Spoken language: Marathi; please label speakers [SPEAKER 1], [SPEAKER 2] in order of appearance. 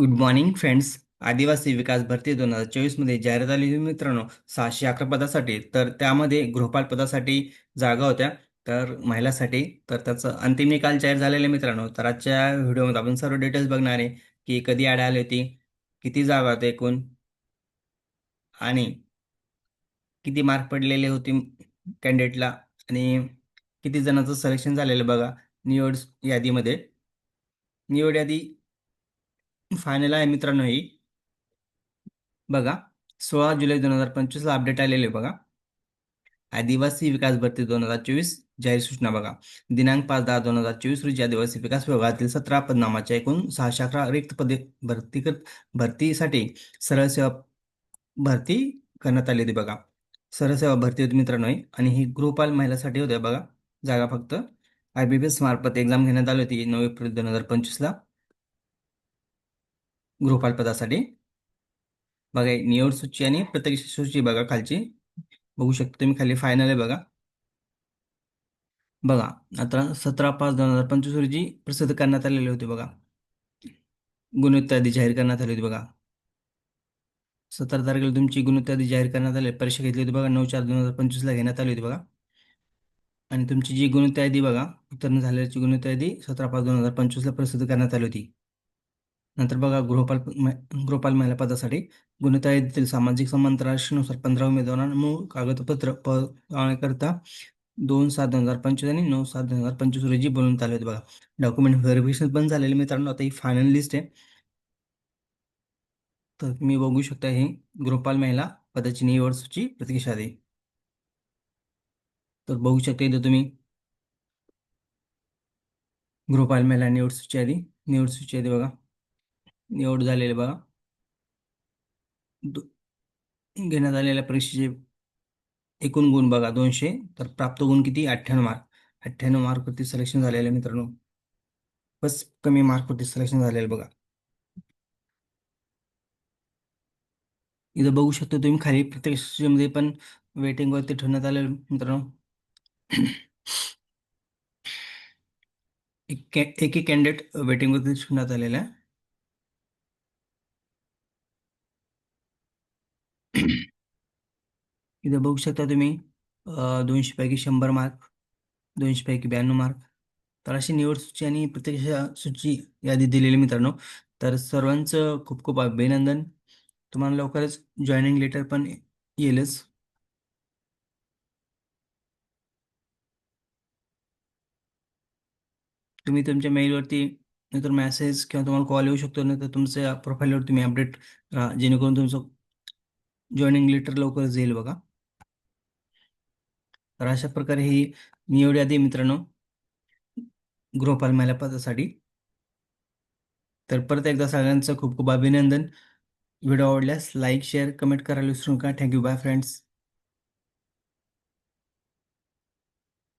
[SPEAKER 1] गुड मॉर्निंग फ्रेंड्स आदिवासी विकास भरती दोन हजार चोवीसमध्ये जाहिरात आली होती मित्रांनो सहाशे अकरा पदासाठी. तर त्यामध्ये गृहपाल पदासाठी जागा होत्या. तर महिलासाठी तर त्याचं अंतिम निकाल जाहीर झालेला मित्रांनो. तर आजच्या व्हिडिओमध्ये आपण सर्व डिटेल्स बघणार आहे की कधी ॲड आली होती किती जागा होत्या एकूण आणि किती मार्क पडलेले होते कॅन्डिडेटला आणि किती जणांचं सिलेक्शन झालेलं बघा. निवड यादीमध्ये. निवड यादी फायनल आहे मित्रांनो ही. बघा सोळा जुलै दोन हजार पंचवीसला अपडेट आलेले आहे बघा. आदिवासी विकास भरती दोन हजार चोवीस जाहीर सूचना बघा. दिनांक पाच दहा दोन हजार चोवीस रोजी आदिवासी विकास विभागातील सतरा पदनामाच्या एकूण सहाशे अकरा रिक्त पदे भरती भरतीसाठी सरळ सेवा भरती करण्यात आली होती बघा. सरळ सेवा भरती होती मित्रांनो आणि ही गृहपाल महिलासाठी होत्या बघा. जागा फक्त आय बी बी एस मार्फत एक्झाम घेण्यात आली होती नऊ एप्रिल दोन हजार पंचवीसला. गृहपाल पदासाठी बघा निवड सूची आणि प्रत्यक्ष सूची बघा खालची. बघू शकता तुम्ही खाली फायनल आहे बघा. बघा आता सतरा पाच दोन हजार पंचवीस रोजी प्रसिद्ध करण्यात आलेले होते बघा. गुणवत्ता यादी जाहीर करण्यात आली होती बघा. सतरा तारखेला तुमची गुणवत्ता यादी जाहीर करण्यात आली परीक्षा घेतली होती बघा नऊ चार दोन हजार पंचवीसला घेण्यात आली होती बघा. आणि तुमची जी गुणवत्ता यादी बघा उत्तीर्ण झालेली गुणवत्ता यादी सतरा पाच दोन हजार पंचवीसला प्रसिद्ध करण्यात आली होती. नंतर बघा गृहपाल गृहपाल महिला पदासाठी गुणता येथील सामाजिक समांतरानुसार पंधरा उमेदवारांमुळे कागदपत्र करता दोन सात दोन हजार पंचवीस आणि नऊ सात दोन हजार पंचवीस रोजी बोलवण्यात आले होते बघा. डॉक्युमेंट व्हेरिफिकेशन पण झालेले मित्रांनो आता ही फायनल लिस्ट आहे. तर तुम्ही बघू शकता ही गृहपाल महिला पदाची निवड सूची प्रतीक्षा दे तर बघू शकता इथं तुम्ही. गृहपाल महिला निवड सूची आधी निवड सूची आधी बघा. निवड झालेले बघा. घेण्यात आलेल्या परीक्षेचे एकूण गुण बघा दोनशे. तर प्राप्त गुण किती? अठ्ठ्याण्णव मार्क. अठ्ठ्याण्णव मार्कवरती सिलेक्शन झालेलं मित्रांनो. बस कमी मार्कवरती सिलेक्शन झालेलं बघा. इथं बघू शकतो तुम्ही खाली प्रत्यक्षमध्ये पण वेटिंगवरती ठेवण्यात आलेलं मित्रांनो. एक एक कॅन्डिडेट वेटिंगवरती ठेवण्यात आलेला आहे. इथं बघू शकता तुम्ही दोनशे पैकी शंभर मार्क दोनशे पैकी ब्याण्णव मार्क तर अशी निवड सूची आणि प्रत्यक्ष सूची यादी दिलेली मित्रांनो. तर सर्वांचं खूप खूप अभिनंदन. तुम्हाला लवकरच जॉईनिंग लेटर पण येईलच तुम्ही तुमच्या मेलवरती नाहीतर मेसेज किंवा तुम्हाला कॉल येऊ शकतो नाही तर तुमच्या प्रोफाईलवर तुम्ही अपडेट राहा जेणेकरून तुमचं जॉईनिंग लेटर लवकरच येईल बघा. तर अशा प्रकारे ही एवढी आधी मित्रांनो. गृहपाल महिला पदासाठी. तर परत एकदा सगळ्यांचं खूप खूप अभिनंदन. व्हिडिओ आवडल्यास लाईक शेअर कमेंट करायला विसरू नका. Thank you bye friends